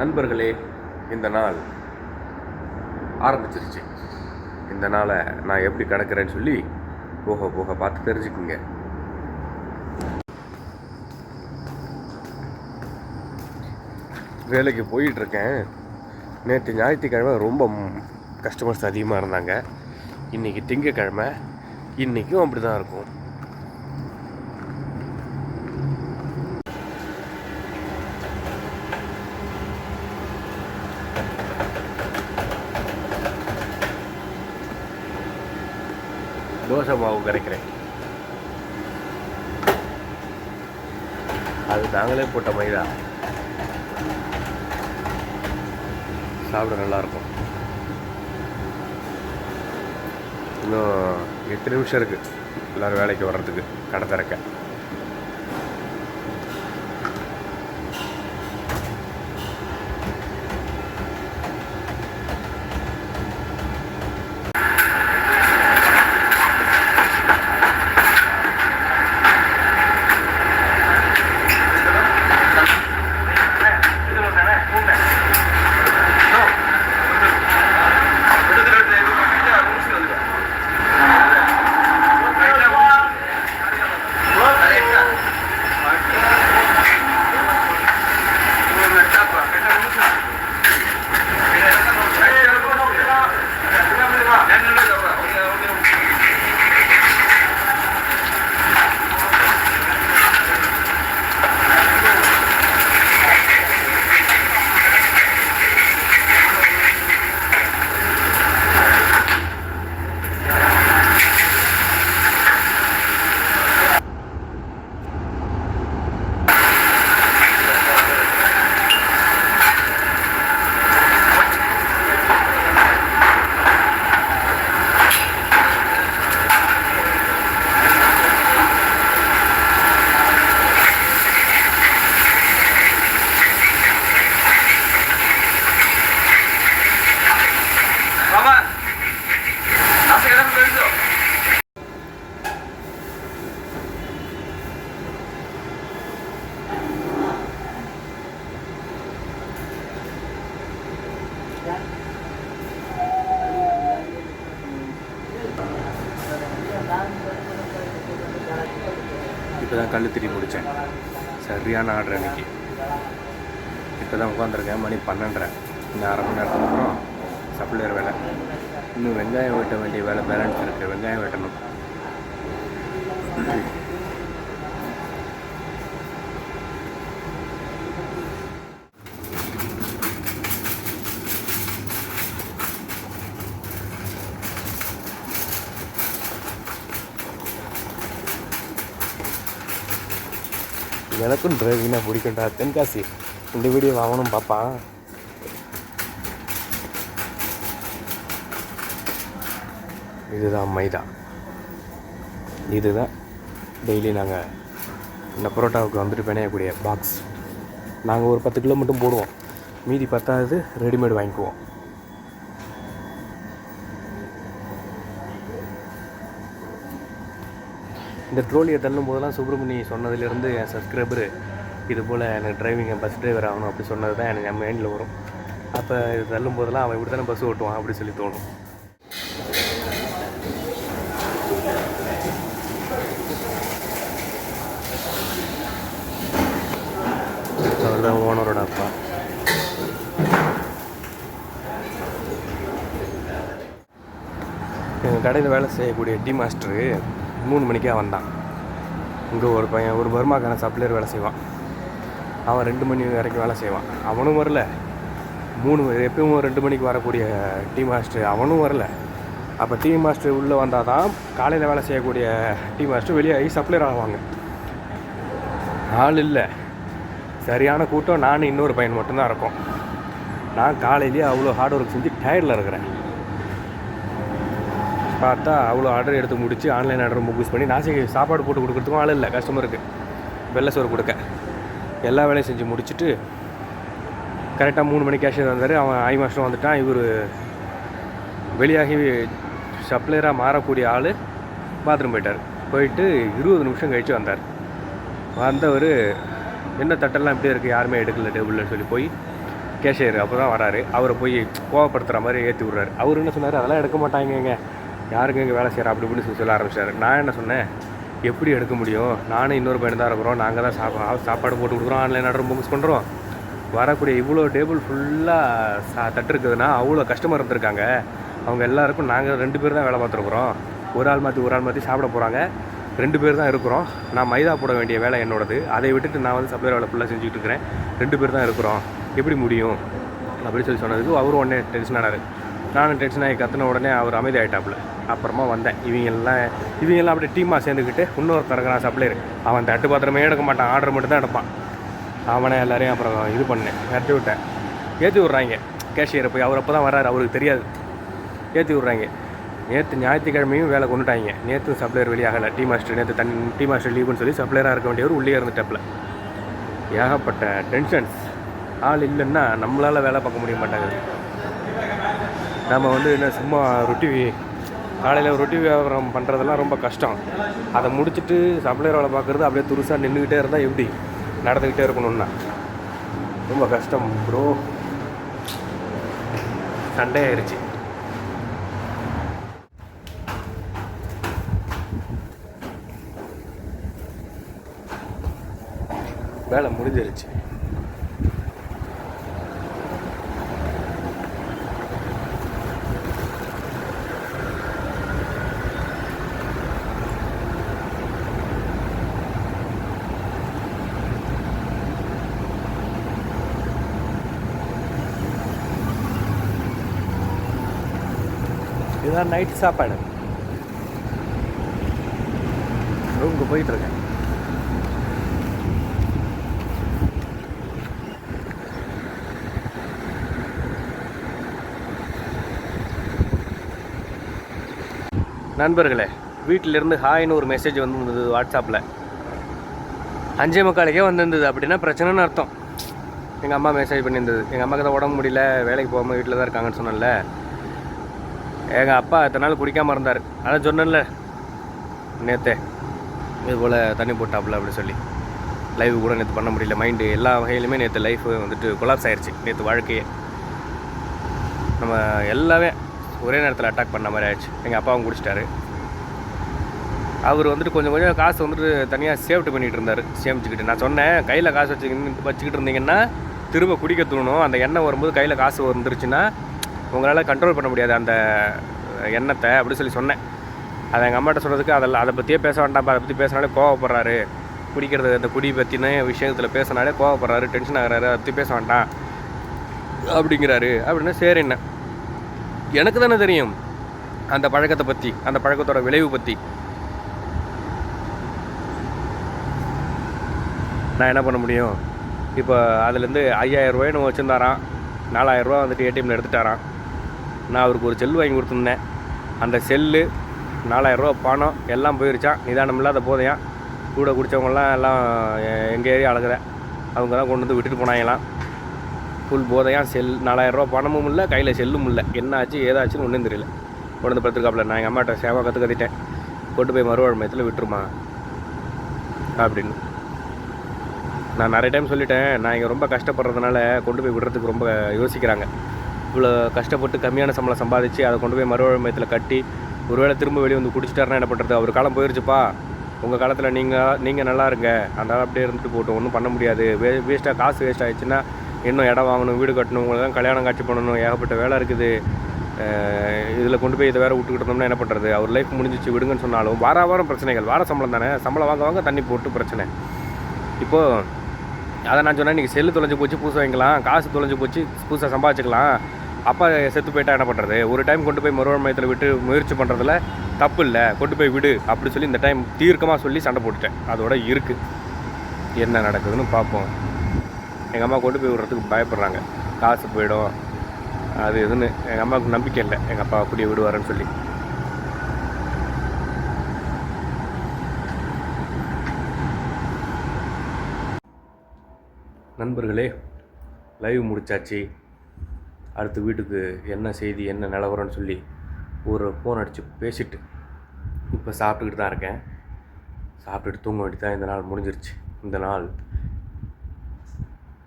நண்பர்களே இந்த நாள் ஆரம்பிச்சிருச்சு. இந்த நாளை நான் எப்படி கடக்கிறேன்னு சொல்லி போக போக பார்த்து தெரிஞ்சுக்குங்க. வேலைக்கு போயிட்டுருக்கேன். நேற்று ஞாயிற்றுக்கிழமை ரொம்ப கஸ்டமர்ஸ் அதிகமாக இருந்தாங்க. இன்றைக்கி திங்கக்கிழமை. இன்றைக்கும் அப்படி தான் இருக்கும். தோசை மாவு கரைக்கிறேன். அது நாங்களே போட்ட மைதா. சாப்பிட நல்லாயிருக்கும். இன்னும் எட்டு நிமிஷம் இருக்குது எல்லோரும் வேலைக்கு வர்றதுக்கு கடை திறக்க. இப்போ தான் கல் திரி முடித்தேன் சரியான ஆர்டர் அன்றைக்கி இப்போ தான் உட்காந்துருக்கேன் மணி பன்னெண்டரை. இன்னும் அரை மணி நேரத்துக்கு அப்புறம் சப்ளையர் வேலை. இன்னும் வெங்காயம் வெட்ட வேண்டிய வேலை பேலன்ஸ் இருக்குது வெங்காயம் வெட்டணும். எனக்கும் டிரைவிங்னா பிடிக்கும்டா. தென்காசி. இந்த வீடியோ வாங்கணும் பார்ப்பான் இதுதான் மைதா. இதுதான் டெய்லி நாங்கள் இந்த பரோட்டாவுக்கு வந்துட்டு பிணையக்கூடிய பாக்ஸ் நாங்கள் ஒரு பத்து கிலோ மட்டும் போடுவோம். மீதி பத்தாவது ரெடிமேட் வாங்கிக்குவோம். இந்த ட்ரோலியை தள்ளும் போதெல்லாம் சுப்பிரமணி சொன்னதுலேருந்து என் சப்ஸ்கிரைபரு இது போல் எனக்கு டிரைவிங் பஸ் டிரைவர் ஆகணும் அப்படி சொன்னது தான் எனக்கு என் மைண்டில் வரும். அப்போ இது தள்ளும் போதெல்லாம் அவன் இப்படி தானே பஸ் ஓட்டுவான் அப்படி சொல்லி தோணும். அவர் தான் ஓனரோட அப்பா. எங்கள் கடையில் வேலை செய்யக்கூடிய டி மாஸ்டரு மூணு மணிக்கே வந்தான். இங்கே ஒரு பையன் ஒரு பர்மாக்கான சப்ளையர் வேலை செய்வான். அவன் ரெண்டு மணி வரைக்கும் வேலை செய்வான். அவனும் வரல. மூணு மணி எப்பவும் ரெண்டு மணிக்கு வரக்கூடிய டீ மாஸ்டர் அவனும் வரல. அப்போ டீ மாஸ்டர் உள்ளே வந்தால் தான் காலையில் வேலை செய்யக்கூடிய டீ மாஸ்டர் வெளியே ஆகி சப்ளையர் ஆவாங்க. ஆள் இல்லை. சரியான கூட்டம். நான் இன்னொரு பையன் மட்டும்தான் இருக்கோம். நான் காலையிலேயே அவ்வளோ ஹார்ட் ஒர்க் செஞ்சு டயர்டில் இருக்கிறேன். பார்த்தா அவ்வளோ ஆர்டர் எடுத்து முடிச்சு ஆன்லைன் ஆர்டர் புக் பண்ணி நாசிக்கு சாப்பாடு போட்டு கொடுக்குறதுக்கும் ஆள் இல்லை கஸ்டமருக்கு வெள்ளை சோறு கொடுக்க. எல்லா வேலையும் செஞ்சு முடிச்சுட்டு கரெக்டாக மூணு மணி கேஷியர் வந்தார். அவன் ஆய் மாதம் வந்துட்டான். இவர் வெளியாகி சப்ளையராக மாறக்கூடிய ஆள் பாத்ரூம் போயிட்டார். போயிட்டு இருபது நிமிஷம் கழித்து வந்தார். வந்தவர் என்ன தட்டெல்லாம் இப்படியே இருக்குது யாருமே எடுக்கல டேபிள்னு சொல்லி போய் கேஷியர் அப்போ தான் வராரு. அவரை போய் கோவப்படுத்துகிற மாதிரி ஏற்றி விட்றாரு. அவர் என்ன சொன்னார்? அதெல்லாம் எடுக்க மாட்டாங்கங்க. யாருக்கு இங்கே வேலை செய்கிறா அப்படி இப்படின்னு சொல்லி சொல்ல ஆரம்பிச்சார். நான் என்ன சொன்னேன்? எப்படி எடுக்க முடியும்? நானும் இன்னொரு பையன் தான் இருக்கிறோம். நாங்கள் தான் சாப்பா சாப்பாடு போட்டு கொடுக்குறோம். ஆன்லைன் ஆர்டர் புக்ஸ் பண்ணுறோம் வரக்கூடிய இவ்வளோ டேபிள் ஃபுல்லாக சா தட்டு இருக்குதுன்னா அவ்வளோ கஸ்டமர் இருந்திருக்காங்க. அவங்க எல்லாருக்கும் நாங்கள் ரெண்டு பேர் தான் வேலை பார்த்துருக்குறோம். ஒரு ஆள் மாற்றி ஒரு ஆள் மாற்றி சாப்பிட போகிறாங்க ரெண்டு பேர் தான் இருக்கிறோம். நான் மைதா போட வேண்டிய வேலை என்னோடது. அதை விட்டுட்டு நான் வந்து சப்ளை வேலை ஃபுல்லாக செஞ்சுட்டு இருக்கிறேன். ரெண்டு பேர் தான் இருக்கிறோம். எப்படி முடியும்? அப்படின்னு சொல்லி சொன்னதுக்கு அவரும் உடனே டென்ஷன் ஆனார். நானும் டென்ஷன் ஆகி கற்றுன உடனே அவர் அமைதியாயிட்டாப்புல. அப்புறமா வந்தேன். இவங்கெல்லாம் இவங்கெல்லாம் அப்படியே டீமாக சேர்ந்துக்கிட்டு இன்னொருத்தர் இருக்கிறான் சப்ளையர் அவன் தட்டு பாத்திரமே எடுக்க மாட்டான். ஆர்டர் மட்டும் தான் எடுப்பான். அவனை எல்லாரையும் அப்புறம் இது பண்ணேன். ஏற்றி விட்டேன். ஏற்றி விட்றாங்க. கேஷியரை போய் அவர் அப்போ தான் வராரு அவருக்கு தெரியாது. ஏற்றி விட்றாங்க. நேற்று ஞாயிற்றுக்கிழமையும் வேலை கொண்டுட்டாங்க. நேற்று சப்ளையர் வெளியாகலை. டீ மாஸ்டர் நேற்று தன் டீ மாஸ்டர் லீவுன்னு சொல்லி சப்ளையராக இருக்க வேண்டியவர் உள்ளே இருந்துட்டாப்புல. ஏகப்பட்ட டென்ஷன்ஸ் ஆள் இல்லைன்னா நம்மளால் வேலை பார்க்க முடிய மாட்டாங்க நம்ம வந்து என்ன சும்மா ரொட்டி காலையில் ரொட்டி வியாபாரம் பண்ணுறதெல்லாம் ரொம்ப கஷ்டம். அதை முடிச்சுட்டு சப்ளையர் வேலை பார்க்குறது அப்படியே துருசாக நின்றுக்கிட்டே இருந்தால் எப்படி? நடந்துக்கிட்டே இருக்கணும்னா. ரொம்ப கஷ்டம் ப்ரோ சண்டே ஆயிடுச்சு வேலை முடிஞ்சிருச்சு. இதுதான் நைட் சாப்பாடு. ரூமுக்கு போயிட்டுருக்கேன் நண்பர்களே வீட்டிலேருந்து ஹாய்னு ஒரு மெசேஜ் வந்துருந்தது வாட்ஸ்அப்பில் அஞ்சே முக்காலுக்கே வந்திருந்தது. அப்படின்னா பிரச்சனைன்னு அர்த்தம். எங்கள் அம்மா மெசேஜ் பண்ணியிருந்தது. எங்கள் அம்மாக்கு தான் உடம்பு முடியல வேலைக்கு போகாமல் வீட்டில் தான் இருக்காங்கன்னு சொன்னேன்ல. எங்கள் அப்பா இத்தனை நாள் குடிக்காமல் இருந்தார். அதான் சொன்னேன்ல. நேற்று இது போல் தண்ணி போட்டாப்புல அப்படின்னு சொல்லி. லைவ் கூட நேற்று பண்ண முடியல. மைண்டு எல்லா வகையிலுமே நேற்று லைஃப் வந்துட்டு கொலாப்ஸ் ஆயிடுச்சு நேற்று வாழ்க்கையே. நம்ம எல்லாமே ஒரே நேரத்தில் அட்டாக் பண்ண மாதிரி ஆயிடுச்சு. எங்கள் அப்பாவும் குடிச்சிட்டாரு. அவர் வந்துட்டு கொஞ்சம் கொஞ்சம் காசு வந்துட்டு தனியாக சேவ்ட்டு பண்ணிகிட்டு இருந்தார். சேமிச்சுக்கிட்டு. நான் சொன்னேன் கையில் காசு வச்சுக்கிட்டு வச்சுக்கிட்டு இருந்தீங்கன்னா திரும்ப குடிக்க தூணும். அந்த எண்ணெய் வரும்போது கையில் காசு வந்துருச்சுன்னா உங்களால் கண்ட்ரோல் பண்ண முடியாது அந்த எண்ணத்தை அப்படி சொல்லி சொன்னேன். அதை எங்கள் அம்மாட்ட சொல்கிறதுக்கு அதெல்லாம் அதை பற்றியே பேச வேண்டாம் அதை பற்றி பேசினாலே கோவப்படுறாரு. குடிக்கிறது அந்த குடி பற்றின விஷயத்தில் பேசினாலே கோவப்படுறாரு டென்ஷன் ஆகிறாரு. அதை பற்றி பேச வேண்டாம். அப்படிங்கிறாரு. அப்படின்னா சரி என்ன? எனக்கு தானே தெரியும் அந்த பழக்கத்தை பற்றி அந்த பழக்கத்தோட விளைவு பற்றி நான் என்ன பண்ண முடியும்? இப்போ அதுலேருந்து ஐயாயிரம் ரூபாய்னு வச்சுருந்தாராம். நாலாயிரரூவா வந்துட்டு ஏடிஎம்மில் எடுத்துட்டாரான் நான் அவருக்கு ஒரு செல் வாங்கி கொடுத்துருந்தேன். அந்த செல்லு நாலாயிரரூவா பணம் எல்லாம் போயிருச்சான் நிதானம் இல்லாத போதையான் கூட குடித்தவங்கலாம் எல்லாம் எங்கள் ஏரியா அழகுற. அவங்க தான் கொண்டு வந்து விட்டுட்டு போனாங்களாம். ஃபுல் போதையான் செல் நாலாயிரரூவா பணமும் இல்லை கையில் செல்லும் இல்லை. என்ன ஆச்சு ஏதாச்சுன்னு ஒன்றும் தெரியல. கொண்டு வந்து படுத்துருக்காப்புல நான் எங்கள் அம்மாட்ட சேவா கற்று கத்திட்டேன் கொண்டு போய் மறுவாழ்மையத்தில் விட்டுருமா? அப்படின்னு. நான் நிறைய டைம் சொல்லிட்டேன். நான் இங்கே ரொம்ப கஷ்டப்படுறதுனால கொண்டு போய் விடுறதுக்கு ரொம்ப யோசிக்கிறாங்க. இவ்வளோ கஷ்டப்பட்டு கம்மியான சம்பளம் சம்பாதிச்சு அதை கொண்டு போய் மறுவாழ்மையத்தில் கட்டி ஒருவேளை திரும்ப வெளியே வந்து குடிச்சிட்டாருன்னா என்ன பண்ணுறது அவர் காலம் போயிருச்சுப்பா. உங்கள் காலத்தில் நீங்கள் நீங்கள் நல்லா இருங்க. அந்த அப்படியே இருந்துட்டு போட்டோம் ஒன்றும் பண்ண முடியாது. வே வேஸ்ட்டாக காசு வேஸ்ட் ஆயிடுச்சுன்னா இன்னும் இடம் வாங்கணும் வீடு கட்டணும் தான் கல்யாணம் காட்சி பண்ணணும். ஏகப்பட்ட வேலை இருக்குது. இதில் கொண்டு போய் இதை வேறு விட்டுக்கிட்டு இருந்தோம்னா என்ன பண்ணுறது அவர் லைஃப் முடிஞ்சிச்சு விடுங்கன்னு சொன்னாலும் வார வாரம் பிரச்சனைகள். வார சம்பளம் தானே? சம்பளம் வாங்க வாங்க தண்ணி போட்டு பிரச்சனை. இப்போது அதை நான் சொன்னேன் நீங்கள் செல்லு தொலைஞ்சு போச்சு புதுசாக வாங்கிக்கலாம். காசு தொலைஞ்சு போச்சு புதுசாக சம்பாதிச்சிக்கலாம். அப்பா செத்து போயிட்டா என்ன பண்ணுறது ஒரு டைம் கொண்டு போய் மறுவாழ் மையத்தில் விட்டு முயற்சி பண்ணுறதுல தப்பு இல்லை. கொண்டு போய் விடு அப்படி சொல்லி இந்த டைம் தீர்க்கமாக சொல்லி சண்டை போட்டுட்டேன். அதோட இருக்குது என்ன நடக்குதுன்னு பார்ப்போம். எங்கள் அம்மா கொண்டு போய் விடுறதுக்கு பயப்படுறாங்க. காசு போயிடும். அது இதுன்னு. எங்கள் அம்மாவுக்கு நம்பிக்கை இல்லை. எங்கள் அப்பா அப்படியே விடுவாருன்னு சொல்லி. நண்பர்களே லைவ் முடிச்சாச்சு. அடுத்து வீட்டுக்கு என்ன செய்தி என்ன நிலவரம்னு சொல்லி ஒரு ஃபோன் அடித்து பேசிட்டு இப்போ சாப்பிட்டுக்கிட்டு தான் இருக்கேன். சாப்பிட்டுட்டு தூங்க வேண்டி தான் இந்த நாள் முடிஞ்சிருச்சு. இந்த நாள்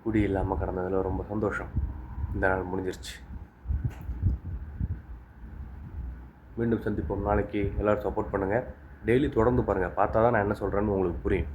குடி இல்லாமல் கடந்ததில் ரொம்ப சந்தோஷம். இந்த நாள் முடிஞ்சிருச்சு. மீண்டும் சந்திப்போம். நாளைக்கு எல்லோரும் சப்போர்ட் பண்ணுங்கள் டெய்லி தொடர்ந்து பாருங்கள் பார்த்தா தான் நான் என்ன சொல்கிறேன்னு உங்களுக்கு புரியும்.